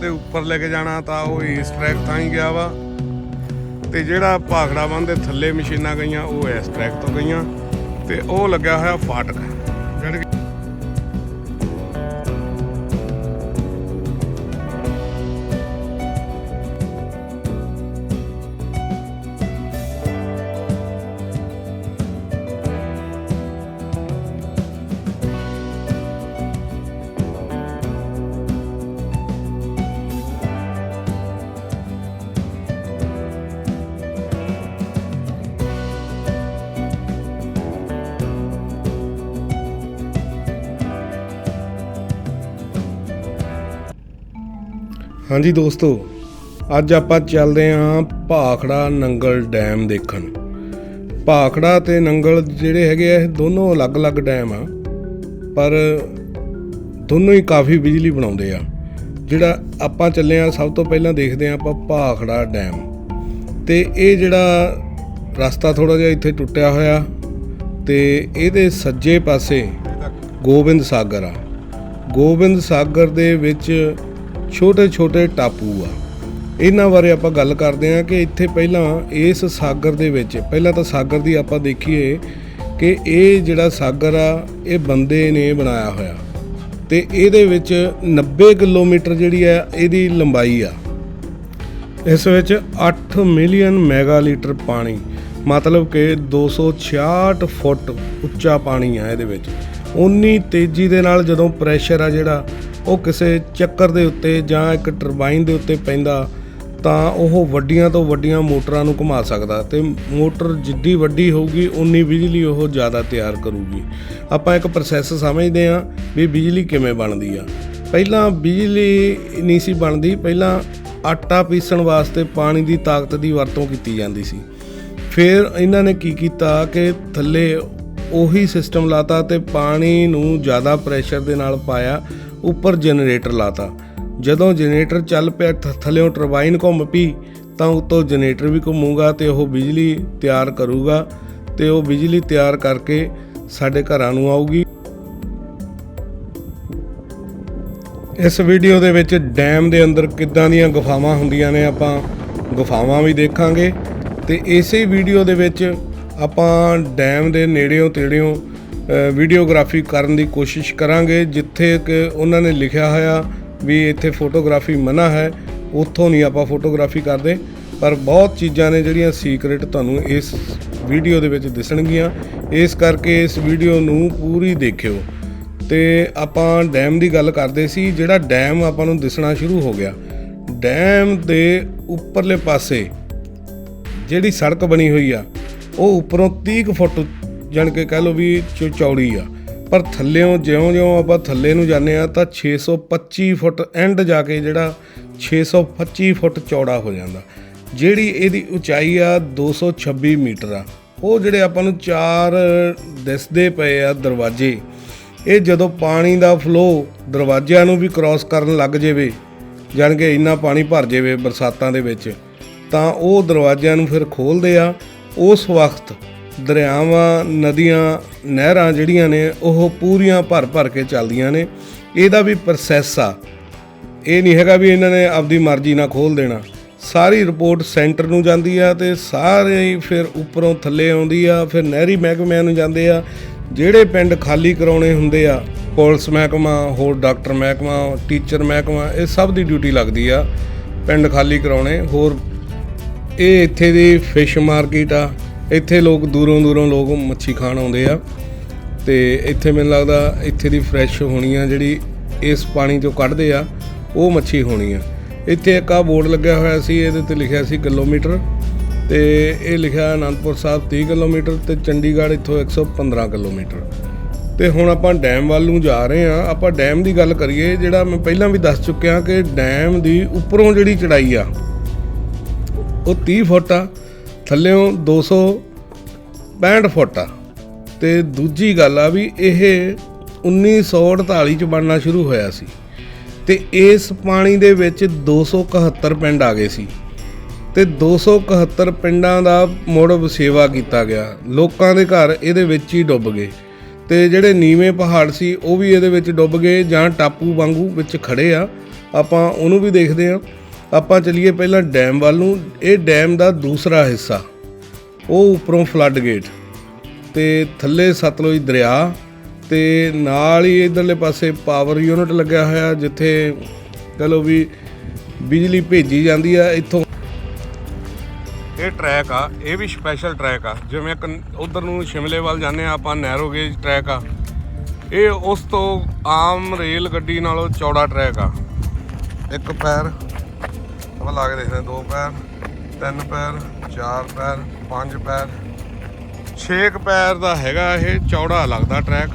ਤੇ ਉੱਪਰ ਲੈ ਕੇ ਜਾਣਾ ਤਾਂ ਉਹ ਇਸ ਟਰੈਕ ਤਾਂ ਹੀ ਗਿਆ ਵਾ। ਤੇ ਜਿਹੜਾ ਭਾਖੜਾ ਬੰਨ ਦੇ ਥੱਲੇ ਮਸ਼ੀਨਾਂ ਗਈਆਂ, ਉਹ ਇਸ ਟਰੈਕ ਤੋਂ ਗਈਆਂ। ਤੇ ਉਹ ਲੱਗਿਆ ਹੋਇਆ ਫਾਟਕ। ਜਿਹੜੇ ਹਾਂਜੀ ਦੋਸਤੋ, ਅੱਜ ਆਪਾਂ ਚੱਲਦੇ ਆਂ ਭਾਖੜਾ ਨੰਗਲ ਡੈਮ ਦੇਖਣ। ਭਾਖੜਾ ਤੇ ਨੰਗਲ ਜਿਹੜੇ ਹੈਗੇ ਆ, ਇਹ ਦੋਨੋਂ ਅਲੱਗ-ਅਲੱਗ ਡੈਮ ਆ, ਪਰ ਦੋਨੋਂ ਹੀ ਕਾਫੀ ਬਿਜਲੀ ਬਣਾਉਂਦੇ ਆ। ਜਿਹੜਾ ਆਪਾਂ ਚੱਲੇ ਆ ਸਭ ਤੋਂ ਪਹਿਲਾਂ ਦੇਖਦੇ ਆ ਆਪਾਂ ਭਾਖੜਾ ਡੈਮ। ਤੇ ਇਹ ਜਿਹੜਾ ਰਸਤਾ ਥੋੜਾ ਜਿਹਾ ਇੱਥੇ ਟੁੱਟਿਆ ਹੋਇਆ, ਤੇ ਇਹਦੇ ਸੱਜੇ ਪਾਸੇ ਗੋਬਿੰਦ ਸਾਗਰ ਆ। ਗੋਬਿੰਦ ਸਾਗਰ ਦੇ ਵਿੱਚ ਛੋਟੇ ਛੋਟੇ ਟਾਪੂ ਆ। ਇਹਨਾਂ ਬਾਰੇ ਆਪਾਂ ਗੱਲ ਕਰਦੇ ਹਾਂ ਕਿ ਇੱਥੇ ਪਹਿਲਾਂ ਇਸ ਸਾਗਰ ਦੇ ਵਿੱਚ, ਪਹਿਲਾਂ ਤਾਂ ਸਾਗਰ ਦੀ ਆਪਾਂ ਦੇਖੀਏ ਕਿ ਇਹ ਜਿਹੜਾ ਸਾਗਰ ਆ, ਇਹ ਬੰਦੇ ਨੇ ਬਣਾਇਆ ਹੋਇਆ। ਤੇ ਇਹਦੇ ਵਿੱਚ 90 ਕਿਲੋਮੀਟਰ ਜਿਹੜੀ ਆ, ਇਹਦੀ ਲੰਬਾਈ ਆ। ਇਸ ਵਿੱਚ 8 ਮਿਲੀਅਨ ਮੈਗਾਲੀਟਰ ਪਾਣੀ, ਮਤਲਬ ਕਿ 266 ਫੁੱਟ ਉੱਚਾ ਪਾਣੀ ਆ ਇਹਦੇ ਵਿੱਚ। ਉਨੀ ਤੇਜ਼ੀ ਦੇ ਨਾਲ ਜਦੋਂ ਪ੍ਰੈਸ਼ਰ ਆ ਜਿਹੜਾ ਉਹ ਕਿਸੇ ਚੱਕਰ ਦੇ ਉੱਤੇ ਜਾਂ ਇੱਕ ਟਰਬਾਈਨ ਦੇ ਉੱਤੇ ਪੈਂਦਾ ਤਾਂ ਉਹ ਵੱਡੀਆਂ ਤੋਂ ਵੱਡੀਆਂ ਮੋਟਰਾਂ ਨੂੰ ਘੁਮਾ ਸਕਦਾ ਤੇ ਮੋਟਰ ਜਿੱਡੀ ਵੱਡੀ ਹੋਊਗੀ, ਉਨੀ ਬਿਜਲੀ ਉਹ ਜ਼ਿਆਦਾ ਤਿਆਰ ਕਰੂਗੀ। ਆਪਾਂ ਇੱਕ ਪ੍ਰੋਸੈਸ ਸਮਝਦੇ ਹਾਂ ਵੀ ਬਿਜਲੀ ਕਿਵੇਂ ਬਣਦੀ ਆ। ਪਹਿਲਾਂ ਬਿਜਲੀ ਨਹੀਂ ਸੀ ਬਣਦੀ, ਪਹਿਲਾਂ ਆਟਾ ਪੀਸਣ ਵਾਸਤੇ ਪਾਣੀ ਦੀ ਤਾਕਤ ਦੀ ਵਰਤੋਂ ਕੀਤੀ ਜਾਂਦੀ ਸੀ। ਫਿਰ ਇਹਨਾਂ ਨੇ ਕੀ ਕੀਤਾ ਕਿ ਥੱਲੇ ਉਹੀ ਸਿਸਟਮ ਲਾਤਾ ਤੇ ਪਾਣੀ ਨੂੰ ਜ਼ਿਆਦਾ ਪ੍ਰੈਸ਼ਰ ਦੇ ਨਾਲ ਪਾਇਆ ਉੱਪਰ ਜਨਰੇਟਰ ਲਾਤਾ। ਜਦੋਂ ਜਨਰੇਟਰ ਚੱਲ ਪਿਆ, ਥ- ਥੱਲਿਓਂ ਟਰਬਾਈਨ ਘੁੰਮ ਪਈ, ਤਾਂ ਉੱਤੋਂ ਜਨਰੇਟਰ ਵੀ ਘੁੰਮੂਗਾ ਤੇ ਉਹ ਬਿਜਲੀ ਤਿਆਰ ਕਰੂਗਾ ਤੇ ਉਹ ਬਿਜਲੀ ਤਿਆਰ ਕਰਕੇ ਸਾਡੇ ਘਰਾਂ ਨੂੰ ਆਊਗੀ। ਇਸ ਵੀਡੀਓ ਦੇ ਵਿੱਚ ਡੈਮ ਦੇ ਅੰਦਰ ਕਿੱਦਾਂ ਦੀਆਂ ਗੁਫਾਵਾਂ ਹੁੰਦੀਆਂ ਨੇ, ਆਪਾਂ ਗੁਫਾਵਾਂ ਵੀ ਦੇਖਾਂਗੇ। ਤੇ ਇਸੇ ਵੀਡੀਓ ਦੇ ਵਿੱਚ ਆਪਾਂ ਡੈਮ ਦੇ ਨੇੜਿਓਂ ਤੇੜਿਓਂ ਵੀਡੀਓਗ੍ਰਾਫੀ ਕਰਨ ਦੀ ਕੋਸ਼ਿਸ਼ ਕਰਾਂਗੇ, ਜਿੱਥੇ ਕਿ ਉਹਨਾਂ ਨੇ ਲਿਖਿਆ ਹੋਇਆ ਵੀ ਇੱਥੇ ਫੋਟੋਗ੍ਰਾਫੀ ਮਨਾ ਹੈ, ਉੱਥੋਂ ਨਹੀਂ ਆਪਾਂ ਫੋਟੋਗ੍ਰਾਫੀ ਕਰਦੇ। ਪਰ ਬਹੁਤ ਚੀਜ਼ਾਂ ਨੇ ਜਿਹੜੀਆਂ ਸੀਕ੍ਰੀਟ ਤੁਹਾਨੂੰ ਇਸ ਵੀਡੀਓ ਦੇ ਵਿੱਚ ਦਿਸਣਗੀਆਂ। ਇਸ ਕਰਕੇ ਇਸ ਵੀਡੀਓ ਨੂੰ ਪੂਰੀ ਦੇਖਿਓ। ਤੇ ਆਪਾਂ ਡੈਮ ਦੀ ਗੱਲ ਕਰਦੇ ਸੀ, ਜਿਹੜਾ ਡੈਮ ਆਪਾਂ ਨੂੰ ਦਿਸਣਾ ਸ਼ੁਰੂ ਹੋ ਗਿਆ। ਡੈਮ ਦੇ ਉੱਪਰਲੇ ਪਾਸੇ ਜਿਹੜੀ ਸੜਕ ਬਣੀ ਹੋਈ ਆ, ਉਹ ਉੱਪਰੋਂ 30 ਕੁ ਫੁੱਟ ਜਾਣ ਕੇ ਕਹਿ ਲਓ ਵੀ ਚੌੜੀ ਆ। ਪਰ ਥੱਲੇੋਂ ਜਿਉਂ-ਜਿਉਂ ਆਪਾਂ ਥੱਲੇ ਨੂੰ ਜਾਂਦੇ ਆ ਤਾਂ 625 ਫੁੱਟ ਐਂਡ ਜਾ ਕੇ ਜਿਹੜਾ 625 ਫੁੱਟ ਚੌੜਾ ਹੋ ਜਾਂਦਾ। ਜਿਹੜੀ ਇਹਦੀ ਉਚਾਈ ਆ 226 ਮੀਟਰ ਆ। ਉਹ ਜਿਹੜੇ ਆਪਾਂ ਨੂੰ ਚਾਰ ਦਿਸਦੇ ਪਏ ਆ ਦਰਵਾਜ਼ੇ, ਇਹ ਜਦੋਂ ਪਾਣੀ ਦਾ ਫਲੋ ਦਰਵਾਜ਼ਿਆਂ ਨੂੰ ਵੀ ਕ੍ਰਾਸ ਕਰਨ ਲੱਗ ਜਾਵੇ, ਜਾਣ ਕੇ ਇੰਨਾ ਪਾਣੀ ਭਰ ਜਾਵੇ ਬਰਸਾਤਾਂ ਦੇ ਵਿੱਚ, ਤਾਂ ਉਹ ਦਰਵਾਜ਼ਿਆਂ ਨੂੰ ਫਿਰ ਖੋਲਦੇ ਆ। ਉਸ ਵਕਤ ਦਰਿਆਵਾਂ, ਨਦੀਆਂ, ਨਹਿਰਾਂ ਜਿਹੜੀਆਂ ਨੇ, ਉਹ ਪੂਰੀਆਂ ਭਰ ਭਰ ਕੇ ਚੱਲਦੀਆਂ ਨੇ। ਇਹਦਾ ਵੀ ਪ੍ਰੋਸੈਸ ਆ। ਇਹ ਨਹੀਂ ਹੈਗਾ ਵੀ ਇਹਨਾਂ ਨੇ ਆਪਦੀ ਮਰਜ਼ੀ ਨਾਲ ਖੋਲ ਦੇਣਾ। ਸਾਰੀ ਰਿਪੋਰਟ ਸੈਂਟਰ ਨੂੰ ਜਾਂਦੀ ਆ ਤੇ ਸਾਰੇ ਹੀ ਫਿਰ ਉੱਪਰੋਂ ਥੱਲੇ ਆਉਂਦੀ ਆ, ਫਿਰ ਨਹਿਰੀ ਮਹਿਕਮਿਆਂ ਨੂੰ ਜਾਂਦੇ ਆ। ਜਿਹੜੇ ਪਿੰਡ ਖਾਲੀ ਕਰਾਉਣੇ ਹੁੰਦੇ ਆ, ਪੁਲਿਸ ਮਹਿਕਮਾ, ਹੋਰ ਡਾਕਟਰ ਮਹਿਕਮਾ, ਟੀਚਰ ਮਹਿਕਮਾ, ਇਹ ਸਭ ਦੀ ਡਿਊਟੀ ਲੱਗਦੀ ਆ। ਪਿੰਡ ਖਾਲੀ ਕਰਾਉਣੇ, ਹੋਰ ਇਹ ਇੱਥੇ ਦੀ ਫਿਸ਼ ਮਾਰਕੀਟ ਆ। ਇੱਥੇ ਲੋਕ ਦੂਰੋਂ ਦੂਰੋਂ ਲੋਕ ਮੱਛੀ ਖਾਣ ਆਉਂਦੇ ਆ ਤੇ ਇੱਥੇ ਮੈਨੂੰ ਲੱਗਦਾ ਇੱਥੇ ਦੀ ਫਰੈਸ਼ ਹੋਣੀ ਆ ਜਿਹੜੀ ਇਸ ਪਾਣੀ ਚੋਂ ਕੱਢਦੇ ਆ, ਉਹ ਮੱਛੀ ਹੋਣੀ ਆ। ਇੱਥੇ ਇੱਕ ਆ ਬੋਰਡ ਲੱਗਿਆ ਹੋਇਆ ਸੀ, ਇਹਦੇ ਤੇ ਲਿਖਿਆ ਸੀ ਕਿਲੋਮੀਟਰ ਤੇ ਇਹ ਲਿਖਿਆ ਅਨੰਦਪੁਰ ਸਾਹਿਬ 30 ਕਿਲੋਮੀਟਰ ਤੇ ਚੰਡੀਗੜ੍ਹ ਇੱਥੋਂ 115 ਕਿਲੋਮੀਟਰ। ਤੇ ਹੁਣ ਆਪਾਂ ਡੈਮ ਵੱਲ ਨੂੰ ਜਾ ਰਹੇ ਆ, ਆਪਾਂ ਡੈਮ ਦੀ ਗੱਲ ਕਰੀਏ, ਜਿਹੜਾ ਮੈਂ ਪਹਿਲਾਂ ਵੀ ਦੱਸ ਚੁੱਕਿਆ ਕਿ ਡੈਮ ਦੀ ਉੱਪਰੋਂ ਜਿਹੜੀ ਚੜਾਈ ਆ, ਉਹ 30 ਫੁੱਟ ਆ। ਥੱਲੇੋਂ 265 ਫੁੱਟ ਆ। ਤੇ ਦੂਜੀ ਗੱਲ ਆ ਵੀ ਇਹ 1948 ਚ ਬਣਨਾ ਸ਼ੁਰੂ ਹੋਇਆ ਸੀ। ਤੇ ਇਸ ਪਾਣੀ ਦੇ ਵਿੱਚ 271 ਪਿੰਡ ਆ ਗਏ ਸੀ। ਤੇ 271 ਪਿੰਡਾਂ ਦਾ ਮੁੜ ਵਸੇਵਾ ਕੀਤਾ ਗਿਆ। ਲੋਕਾਂ ਦੇ ਘਰ ਇਹਦੇ ਵਿੱਚ ਹੀ ਡੁੱਬ ਗਏ। ਤੇ ਜਿਹੜੇ ਨੀਵੇਂ ਪਹਾੜ ਸੀ, ਉਹ ਵੀ ਇਹਦੇ ਵਿੱਚ ਡੁੱਬ ਗਏ ਜਾਂ ਟਾਪੂ ਵਾਂਗੂ ਵਿੱਚ ਖੜੇ ਆ। ਆਪਾਂ ਉਹਨੂੰ ਵੀ ਦੇਖਦੇ ਆ ਆਪਾਂ ਚਲੀਏ ਪਹਿਲਾਂ ਡੈਮ ਵੱਲ ਨੂੰ। ਇਹ ਡੈਮ ਦਾ ਦੂਸਰਾ ਹਿੱਸਾ। ਉਹ ਉੱਪਰੋਂ ਫਲੱਡ ਗੇਟ ਤੇ ਥੱਲੇ ਸਤਲੁਜ ਦਰਿਆ। ਤੇ ਨਾਲ ਹੀ ਇਧਰਲੇ ਪਾਸੇ ਪਾਵਰ ਯੂਨਿਟ ਲੱਗਿਆ ਹੋਇਆ, ਜਿੱਥੇ ਕਹ ਲਓ ਵੀ ਬਿਜਲੀ ਭੇਜੀ ਜਾਂਦੀ ਆ ਇੱਥੋਂ। ਇਹ ਟਰੈਕ ਆ, ਇਹ ਵੀ ਸਪੈਸ਼ਲ ਟਰੈਕ ਆ। ਜਿਵੇਂ ਉਧਰ ਨੂੰ ਸ਼ਿਮਲੇ ਵੱਲ ਜਾਂਦੇ ਆ ਆਪਾਂ ਨੈਰੋ ਗੇਜ ਟਰੈਕ ਆ। ਇਹ ਉਸ ਤੋਂ ਆਮ ਰੇਲ ਗੱਡੀ ਨਾਲੋਂ ਚੌੜਾ ਟਰੈਕ ਆ। ਇੱਕ ਪੈਰ ਆਪਾਂ ਲਾ ਕੇ ਦੇਖਦੇ ਹਾਂ, ਦੋ ਪੈਰ, ਤਿੰਨ ਪੈਰ, ਚਾਰ ਪੈਰ, ਪੰਜ ਪੈਰ। 6 ਪੈਰ ਦਾ ਹੈਗਾ ਇਹ, ਚੌੜਾ ਲੱਗਦਾ ਟਰੈਕ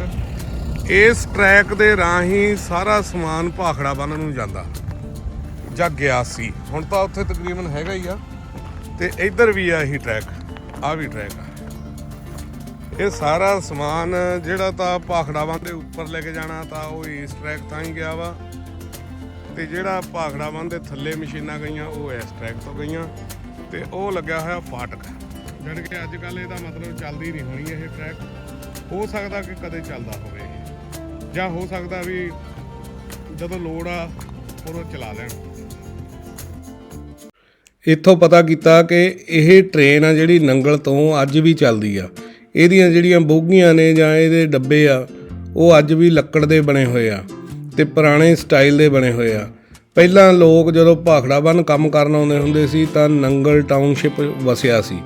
ਇਸ ਟਰੈਕ ਦੇ ਰਾਹੀਂ ਸਾਰਾ ਸਮਾਨ ਭਾਖੜਾ ਬੰਨ ਨੂੰ ਜਾਂਦਾ। ਜਾਂ ਗਿਆ ਸੀ। ਹੁਣ ਤਾਂ ਉੱਥੇ ਤਕਰੀਬਨ ਹੈਗਾ ਹੀ ਆ। ਤੇ ਇੱਧਰ ਵੀ ਆ ਇਹੀ ਟਰੈਕ ਆ ਵੀ ਟਰੈਕ ਆ। ਇਹ ਸਾਰਾ ਸਮਾਨ ਜਿਹੜਾ ਤਾਂ ਭਾਖੜਾ ਬੰਨ ਦੇ ਉੱਪਰ ਲੈ ਕੇ ਜਾਣਾ, ਤਾਂ ਉਹ ਇਸ ਟਰੈਕ ਤਾਂ ਹੀ ਗਿਆ ਵਾ। ਤੇ ਜਿਹੜਾ ਭਾਖੜਾ ਬੰਨ ਦੇ ਥੱਲੇ ਮਸ਼ੀਨਾਂ ਗਈਆਂ, ਉਹ ਇਸ ਟਰੈਕ ਤੋਂ ਗਈਆਂ ਤੇ ਉਹ ਲੱਗਿਆ ਹੋਇਆ ਫਾਟਕ। ਜਦ ਕਿ ਅੱਜ ਕੱਲ ਇਹਦਾ ਮਤਲਬ ਚੱਲਦੀ ਨਹੀਂ ਹੋਣੀ ਇਹ ਟਰੈਕ ਹੋ ਸਕਦਾ ਕਿ ਕਦੇ ਚੱਲਦਾ ਹੋਵੇ ਜਾਂ ਹੋ ਸਕਦਾ ਵੀ ਜਦੋਂ ਲੋੜ ਆ ਉਦੋਂ ਚਲਾ ਲੈਣ। ਇੱਥੋਂ ਪਤਾ ਕੀਤਾ ਕਿ ਇਹ ਟ੍ਰੇਨ ਆ ਜਿਹੜੀ ਨੰਗਲ ਤੋਂ ਅੱਜ ਵੀ ਚੱਲਦੀ ਆ। ਇਹਦੀਆਂ ਜਿਹੜੀਆਂ ਬੋਗੀਆਂ ਨੇ ਜਾਂ ਇਹਦੇ ਡੱਬੇ ਆ, ਉਹ ਅੱਜ ਵੀ ਲੱਕੜ ਦੇ ਬਣੇ ਹੋਏ ਆ। ਤੇ ਪੁਰਾਣੇ ਸਟਾਈਲ ਦੇ ਬਣੇ ਹੋਏ ਆ। ਪਹਿਲਾਂ ਲੋਕ ਜਦੋਂ ਭਾਖੜਾ ਬੰਨ ਕੰਮ ਕਰਨ ਆਉਂਦੇ ਹੁੰਦੇ ਸੀ ਤਾਂ ਨੰਗਲ ਟਾਊਨਸ਼ਿਪ ਵਸਿਆ ਸੀ।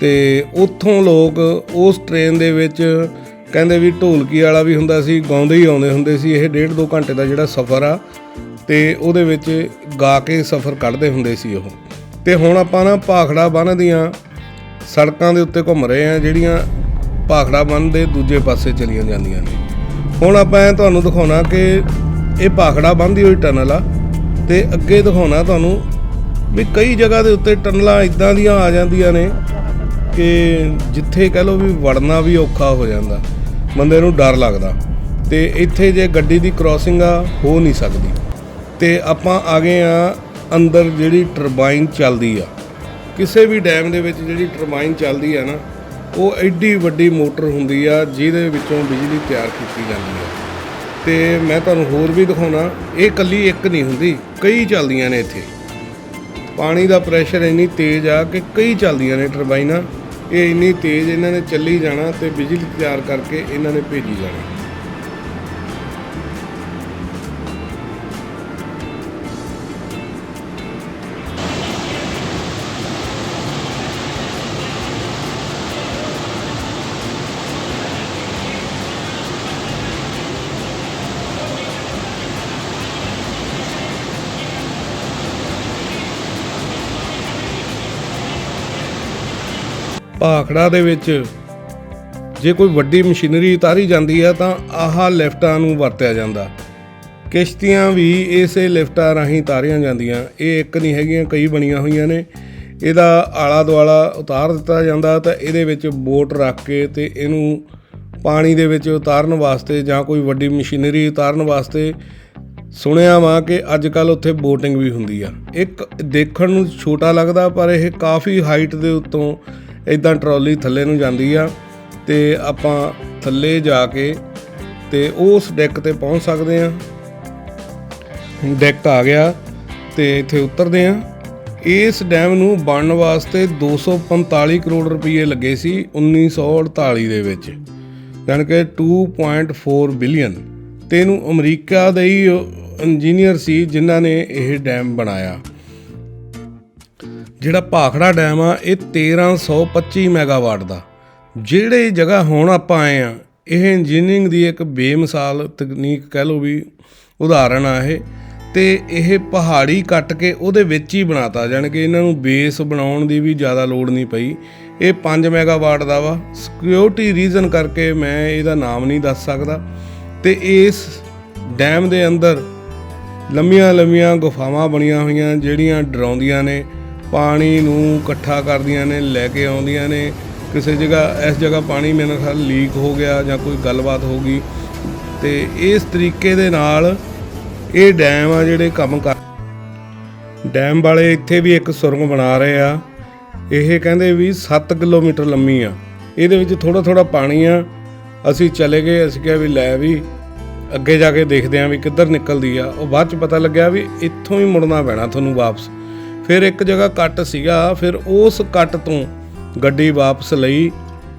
ਤੇ ਉੱਥੋਂ ਲੋਕ ਉਸ ਟ੍ਰੇਨ ਦੇ ਵਿੱਚ ਕਹਿੰਦੇ ਵੀ ਢੋਲਕੀ ਵਾਲਾ ਵੀ ਹੁੰਦਾ ਸੀ, ਗਾਉਂਦੇ ਹੀ ਆਉਂਦੇ ਹੁੰਦੇ ਸੀ। ਇਹ ਡੇਢ ਦੋ ਘੰਟੇ ਦਾ ਜਿਹੜਾ ਸਫ਼ਰ ਆ, ਤੇ ਉਹਦੇ ਵਿੱਚ ਗਾ ਕੇ ਸਫ਼ਰ ਕੱਢਦੇ ਹੁੰਦੇ ਸੀ ਉਹ। ਤੇ ਹੁਣ ਆਪਾਂ ਨਾ ਭਾਖੜਾ ਬੰਨ ਦੀਆਂ ਸੜਕਾਂ ਦੇ ਉੱਤੇ ਘੁੰਮ ਰਹੇ ਆ, ਜਿਹੜੀਆਂ ਭਾਖੜਾ ਬੰਨ ਦੇ ਦੂਜੇ ਪਾਸੇ ਚਲੀਆਂ ਜਾਂਦੀਆਂ ਨੇ। ਹੁਣ ਆਪਾਂ ਤੁਹਾਨੂੰ ਦਿਖਾਉਣਾ ਕਿ ਇਹ ਭਾਖੜਾ ਬੰਨ ਹੋਈ ਟਨਲ ਆ ਤੇ ਅੱਗੇ ਦਿਖਾਉਣਾ ਤੁਹਾਨੂੰ ਵੀ ਕਈ ਜਗ੍ਹਾ ਦੇ ਉੱਤੇ ਟਨਲਾਂ ਇਦਾਂ ਦੀਆਂ ਆ ਜਾਂਦੀਆਂ ਨੇ ਕਿ ਜਿੱਥੇ ਕਹ ਲਓ ਵੀ ਵੜਨਾ ਵੀ ਔਖਾ ਹੋ ਜਾਂਦਾ। ਬੰਦੇ ਨੂੰ ਡਰ ਲੱਗਦਾ। ਤੇ ਇੱਥੇ ਜੇ ਗੱਡੀ ਦੀ ਕ੍ਰਾਸਿੰਗ ਆ, ਹੋ ਨਹੀਂ ਸਕਦੀ। ਤੇ ਆਪਾਂ ਆ ਗਏ ਆ ਅੰਦਰ ਜਿਹੜੀ ਟਰਬਾਈਨ ਚੱਲਦੀ ਆ। ਕਿਸੇ ਵੀ ਡੈਮ ਦੇ ਵਿੱਚ ਜਿਹੜੀ ਟਰਬਾਈਨ ਚੱਲਦੀ ਆ ਨਾ ਉਹ ਐਡੀ ਵੱਡੀ ਮੋਟਰ ਹੁੰਦੀ ਆ, ਜਿਹਦੇ ਵਿੱਚੋਂ ਬਿਜਲੀ ਤਿਆਰ ਕੀਤੀ ਜਾਂਦੀ ਆ। ਤੇ ਮੈਂ ਤੁਹਾਨੂੰ ਹੋਰ ਵੀ ਦਿਖਾਉਣਾ, ਇਹ ਕੱਲੀ ਇੱਕ ਨਹੀਂ ਹੁੰਦੀ, ਕਈ ਚੱਲਦੀਆਂ ਨੇ ਇੱਥੇ। ਪਾਣੀ ਦਾ ਪ੍ਰੈਸ਼ਰ ਇੰਨੀ ਤੇਜ਼ ਆ ਕਿ ਕਈ ਚੱਲਦੀਆਂ ਨੇ ਟਰਬਾਈਨਾਂ, ਇਹ ਇੰਨੀ ਤੇਜ਼ ਇਹਨਾਂ ਨੇ ਚੱਲੀ ਜਾਣਾ ਤੇ ਬਿਜਲੀ ਤਿਆਰ ਕਰਕੇ ਇਹਨਾਂ ਨੇ ਭੇਜੀ ਜਾਣੀ। ਭਾਖੜਾ ਦੇ ਵਿੱਚ ਜੇ ਕੋਈ ਵੱਡੀ ਮਸ਼ੀਨਰੀ ਉਤਾਰੀ ਜਾਂਦੀ ਹੈ ਤਾਂ ਆਹ ਲਿਫਟਾਂ ਨੂੰ ਵਰਤਿਆ ਜਾਂਦਾ। ਕਿਸ਼ਤੀਆਂ ਵੀ ਇਸੇ ਲਿਫਟਾਂ ਰਾਹੀਂ ਤਾਰੀਆਂ ਜਾਂਦੀਆਂ। ਇਹ ਇੱਕ ਨਹੀਂ ਹੈਗੀਆਂ, ਕਈ ਬਣੀਆਂ ਹੋਈਆਂ ਨੇ। ਇਹਦਾ ਆਲਾ ਦੁਆਲਾ ਉਤਾਰ ਦਿੱਤਾ ਜਾਂਦਾ ਤਾਂ ਇਹਦੇ ਵਿੱਚ ਬੋਟ ਰੱਖ ਕੇ ਤੇ ਇਹਨੂੰ ਪਾਣੀ ਦੇ ਵਿੱਚ ਉਤਾਰਨ ਵਾਸਤੇ ਜਾਂ ਕੋਈ ਵੱਡੀ ਮਸ਼ੀਨਰੀ ਉਤਾਰਨ ਵਾਸਤੇ ਸੁਣਿਆ ਵਾ ਕਿ ਅੱਜ ਕੱਲ ਉੱਥੇ ਬੋਟਿੰਗ ਵੀ ਹੁੰਦੀ ਆ। ਇੱਕ ਦੇਖਣ ਨੂੰ ਛੋਟਾ ਲੱਗਦਾ ਪਰ ਇਹ ਕਾਫੀ ਹਾਈਟ ਦੇ ਉੱਤੋਂ ਇਦਾਂ ਟਰਾਲੀ ਥੱਲੇ ਨੂੰ ਜਾਂਦੀ ਆ ਤੇ ਆਪਾਂ ਥੱਲੇ ਜਾ ਕੇ ਤੇ ਉਸ ਡੈਕ ਤੇ ਪਹੁੰਚ ਸਕਦੇ ਆ। ਡੈਕ ਆ ਗਿਆ ਤੇ ਇੱਥੇ ਉਤਰਦੇ ਆ। ਇਸ ਡੈਮ ਨੂੰ ਬਣਨ ਵਾਸਤੇ 245 ਕਰੋੜ ਰੁਪਏ ਲੱਗੇ ਸੀ 1948 ਦੇ ਵਿੱਚ। ਯਾਨੀ ਕਿ 2.4 ਬਿਲੀਅਨ ਤੇ ਇਹਨੂੰ ਅਮਰੀਕਾ ਦੇ ਹੀ ਇੰਜੀਨੀਅਰ ਸੀ ਜਿਨ੍ਹਾਂ ਨੇ ਇਹ ਡੈਮ ਬਣਾਇਆ। ਜਿਹੜਾ ਭਾਖੜਾ ਡੈਮ ਆ, ਇਹ 1325 ਮੈਗਾਵਾਟ ਦਾ। ਜਿਹੜੇ ਜਗ੍ਹਾ ਹੁਣ ਆਪਾਂ ਆਏ ਆ, ਇਹ ਇੰਜੀਨੀਅਰਿੰਗ ਦੀ ਇੱਕ ਬੇਮਿਸਾਲ ਤਕਨੀਕ ਕਹਿ ਲਓ ਵੀ ਉਦਾਹਰਣ ਆ ਇਹ। ਤੇ ਇਹ ਪਹਾੜੀ ਕੱਟ ਕੇ ਉਹਦੇ ਵਿੱਚ ਹੀ ਬਣਾਤਾ, ਜਾਣੀ ਕਿ ਇਹਨਾਂ ਨੂੰ ਬੇਸ ਬਣਾਉਣ ਦੀ ਵੀ ਜ਼ਿਆਦਾ ਲੋੜ ਨਹੀਂ ਪਈ। ਇਹ 5 ਮੈਗਾਵਾਟ ਦਾ ਵਾ। ਸਿਕਿਉਰਿਟੀ ਰੀਜ਼ਨ ਕਰਕੇ ਮੈਂ ਇਹਦਾ ਨਾਮ ਨਹੀਂ ਦੱਸ ਸਕਦਾ। ਤੇ ਇਸ ਡੈਮ ਦੇ ਅੰਦਰ ਲੰਮੀਆਂ ਲੰਮੀਆਂ ਗੁਫਾਵਾਂ ਬਣੀਆਂ ਹੋਈਆਂ, ਜਿਹੜੀਆਂ ਡਰਾਉਂਦੀਆਂ ਨੇ। ਪਾਣੀ ਨੂੰ ਇਕੱਠਾ ਕਰਦੀਆਂ ਨੇ, ਲੈ ਕੇ ਆਉਂਦੀਆਂ ਨੇ। ਕਿਸੇ ਜਗ੍ਹਾ, ਇਸ ਜਗ੍ਹਾ ਪਾਣੀ ਮੇਰੇ ਖਿਆਲ ਲੀਕ ਹੋ ਗਿਆ ਜਾਂ ਕੋਈ ਗੱਲਬਾਤ ਹੋ ਗਈ। ਤੇ ਇਸ ਤਰੀਕੇ ਦੇ ਨਾਲ ਇਹ ਡੈਮ ਆ ਜਿਹੜੇ ਕੰਮ ਕਰ ਡੈਮ ਵਾਲੇ ਇੱਥੇ ਵੀ ਇੱਕ ਸੁਰੰਗ ਬਣਾ ਰਹੇ ਆ। ਇਹ ਕਹਿੰਦੇ ਵੀ 7 ਕਿਲੋਮੀਟਰ ਲੰਮੀ ਆ। ਇਹਦੇ ਵਿੱਚ ਥੋੜਾ ਥੋੜਾ ਪਾਣੀ ਆ। ਅਸੀਂ ਚਲੇ ਗਏ, ਅਸੀਂ ਕਿਹਾ ਵੀ ਲੈ ਵੀ ਅੱਗੇ ਜਾ ਕੇ ਦੇਖਦੇ ਆਂ ਵੀ ਕਿੱਧਰ ਨਿਕਲਦੀ ਆ। ਉਹ ਬਾਅਦ ਚ ਪਤਾ ਲੱਗਿਆ ਵੀ ਇੱਥੋਂ ਹੀ ਮੁੜਨਾ ਪੈਣਾ ਤੁਹਾਨੂੰ ਵਾਪਸ। ਫਿਰ ਇੱਕ ਜਗ੍ਹਾ ਕੱਟ ਸੀਗਾ, ਫਿਰ ਉਸ ਕੱਟ ਤੋਂ ਗੱਡੀ ਵਾਪਸ ਲਈ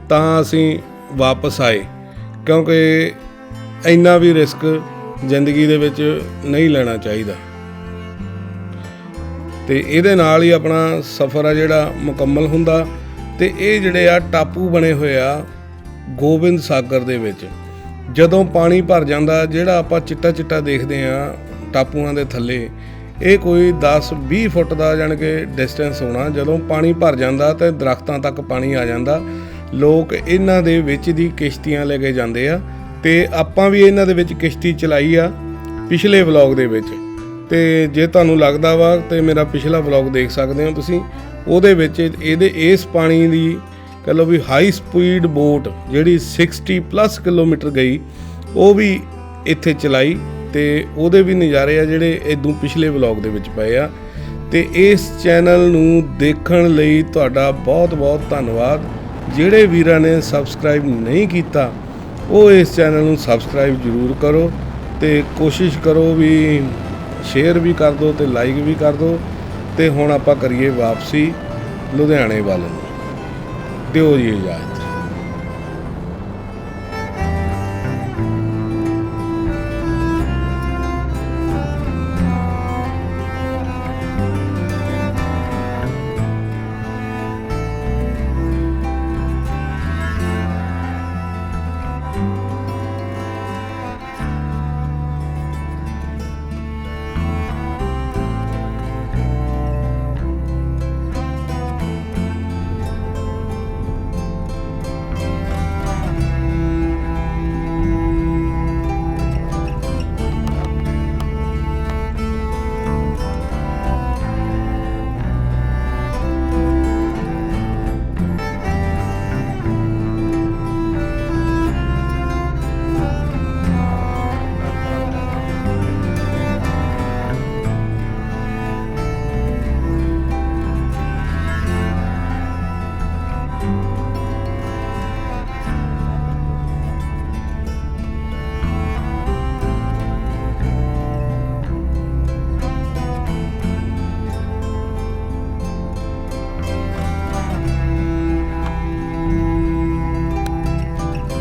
ਤਾਂ ਅਸੀਂ ਵਾਪਸ ਆਏ। ਕਿਉਂਕਿ ਇੰਨਾ ਵੀ ਰਿਸਕ ਜ਼ਿੰਦਗੀ ਦੇ ਵਿੱਚ ਨਹੀਂ ਲੈਣਾ ਚਾਹੀਦਾ। ਤੇ ਇਹਦੇ ਨਾਲ ਹੀ ਆਪਣਾ ਸਫ਼ਰ ਆ ਜਿਹੜਾ ਮੁਕੰਮਲ ਹੁੰਦਾ ਤੇ ਇਹ ਜਿਹੜੇ ਆ ਟਾਪੂ ਬਣੇ ਹੋਏ ਆ ਗੋਬਿੰਦ ਸਾਗਰ ਦੇ ਵਿੱਚ। ਜਦੋਂ ਪਾਣੀ ਭਰ ਜਾਂਦਾ, ਜਿਹੜਾ ਆਪਾਂ ਚਿੱਟਾ ਚਿੱਟਾ ਦੇਖਦੇ ਆ ਟਾਪੂਆਂ ਦੇ ਥੱਲੇ ਇਹ ਕੋਈ 10-20 ਫੁੱਟ ਦਾ ਜਾਣੀ ਕਿ ਡਿਸਟੈਂਸ ਹੋਣਾ, ਜਦੋਂ ਪਾਣੀ ਭਰ ਜਾਂਦਾ ਤੇ ਦਰਖਤਾਂ ਤੱਕ ਪਾਣੀ ਆ ਜਾਂਦਾ, ਲੋਕ ਇਹਨਾਂ ਦੇ ਵਿੱਚ ਦੀ ਕਿਸ਼ਤੀਆਂ ਲੈ ਕੇ ਜਾਂਦੇ ਆ ਤੇ ਆਪਾਂ ਵੀ ਇਹਨਾਂ ਦੇ ਵਿੱਚ ਕਿਸ਼ਤੀ ਚਲਾਈ ਆ ਪਿਛਲੇ ਵਲੌਗ ਦੇ ਵਿੱਚ। ਤੇ ਜੇ ਤੁਹਾਨੂੰ ਲੱਗਦਾ ਵਾ ਤੇ ਮੇਰਾ ਪਿਛਲਾ ਵਲੌਗ ਦੇਖ ਸਕਦੇ ਹੋ ਤੁਸੀਂ, ਉਹਦੇ ਵਿੱਚ ਇਹਦੇ ਇਸ ਪਾਣੀ ਦੀ ਕਹ ਲਓ ਵੀ ਹਾਈ ਸਪੀਡ ਬੋਟ ਜਿਹੜੀ 60 ਪਲੱਸ ਕਿਲੋਮੀਟਰ ਗਈ, ਉਹ ਵੀ ਇੱਥੇ ਚਲਾਈ। ਤੇ ਉਹਦੇ ਵੀ ਨਜ਼ਾਰੇ ਆ ਜਿਹੜੇ ਇਦੋਂ ਪਿਛਲੇ ਵਲੌਗ ਦੇ ਵਿੱਚ ਪਏ ਆ। ਤੇ ਇਸ ਚੈਨਲ ਨੂੰ ਦੇਖਣ ਲਈ ਤੁਹਾਡਾ ਬਹੁਤ-ਬਹੁਤ ਧੰਨਵਾਦ। ਜਿਹੜੇ ਵੀਰਾਂ ਨੇ ਸਬਸਕ੍ਰਾਈਬ ਨਹੀਂ ਕੀਤਾ, ਉਹ ਇਸ ਚੈਨਲ ਨੂੰ ਸਬਸਕ੍ਰਾਈਬ ਜ਼ਰੂਰ ਕਰੋ ਤੇ ਕੋਸ਼ਿਸ਼ ਕਰੋ ਵੀ ਸ਼ੇਅਰ ਵੀ ਕਰ ਦਿਓ ਤੇ ਲਾਈਕ ਵੀ ਕਰ ਦਿਓ। ਤੇ ਹੁਣ ਆਪਾਂ ਕਰੀਏ ਵਾਪਸੀ ਲੁਧਿਆਣੇ ਵੱਲ ਨੂੰ। ਦਿਓ ਜੀ ਇਜਾਜ਼ਤ।